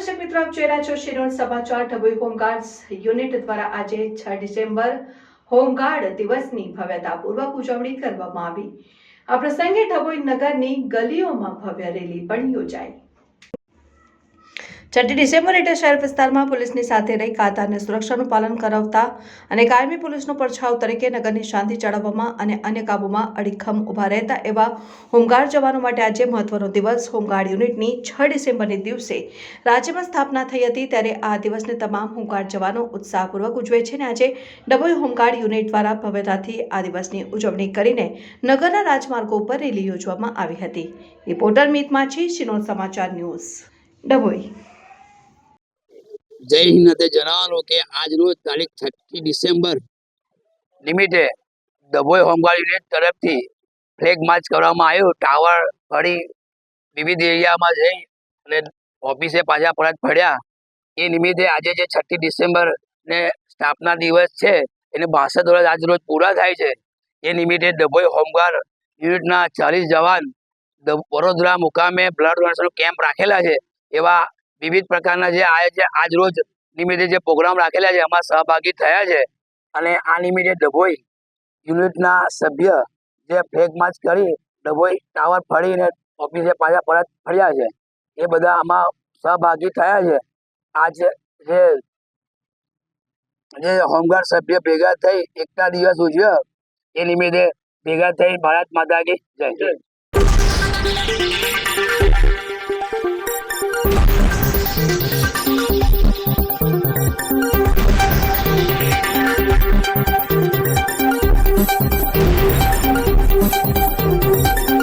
દર્શક મિત્રો, આપ જોઈ રહ્યા છો શિરોડ સમાચાર. ડભોઈ હોમગાર્ડ્સ યુનિટ દ્વારા આજે છ ડિસેમ્બર હોમગાર્ડ દિવસની ભવ્યતાપૂર્વક ઉજવણી કરવામાં આવી. આ પ્રસંગે ડભોઈ નગરની ગલીઓમાં ભવ્ય રેલી પણ યોજાઈ. છઠ્ઠી ડિસેમ્બર એટલે શહેર વિસ્તારમાં પોલીસની સાથે રહી કાયદા અને સુરક્ષાનું પાલન કરાવતા અને કાયમી પોલીસનો પડછાવ તરીકે નગરની શાંતિ જાળવવામાં અને અન્ય કાબૂમાં અડીખમ ઊભા રહેતા એવા હોમગાર્ડ જવાનો માટે આજે મહત્વનો દિવસ. હોમગાર્ડ યુનિટની છ ડિસેમ્બરની દિવસે રાજ્યમાં સ્થાપના થઈ હતી ત્યારે આ દિવસને તમામ હોમગાર્ડ જવાનો ઉત્સાહપૂર્વક ઉજવે છે અને આજે ડભોઈ હોમગાર્ડ યુનિટ દ્વારા ભવ્યતાથી આ દિવસની ઉજવણી કરીને નગરના રાજમાર્ગો ઉપર રેલી યોજવામાં આવી હતી. રિપોર્ટર મિત માછી શિનોર સમાચાર ન્યૂઝ. ડભોઈ. જય હિન્દ જણાવો કે આજ રોજ તારીખ છઠ્ઠી ડિસેમ્બર નિમિત્તે ડભોઈ હોમગાર્ડ યુનિટ તરફથી ફ્લેગ માર્ચ કરવામાં આવ્યું. ટાવર ફરી વિવિધ એરિયામાં જઈ અને ઓફિસે પાછા પરત ફર્યા. એ નિમિત્તે આજે જે છઠ્ઠી ડિસેમ્બર ને સ્થાપના દિવસ છે, એને બાસઠ વર્ષ આજ રોજ પૂરા થાય છે. એ નિમિત્તે ડભોઈ હોમગાર્ડ યુનિટના ચાલીસ જવાન વડોદરા મુકામે બ્લડ ડોનેશનનો કેમ્પ રાખેલા છે. એવા વિવિધ પ્રકારના જે આ જે આજ રોજ નિમિત્તે જે પ્રોગ્રામ રાખેલા છે, એમાં સહભાગી થયા છે. અને આ નિમિત્તે ડભોઈ યુનિટના સભ્ય જે ફ્લેગ માર્ચ કરી ડભોઈ ટાવર ફરીને ઓફિસે પાછા પરત ફર્યા છે. એ બધા આમાં સહભાગી થયા છે. આજ જે જે હોમગાર્ડ સભ્ય ભેગા થઈ એકતા દિવસ ઉજવ્યો, એ નિમિત્તે ભેગા થઈ ભારત માતા કી જય.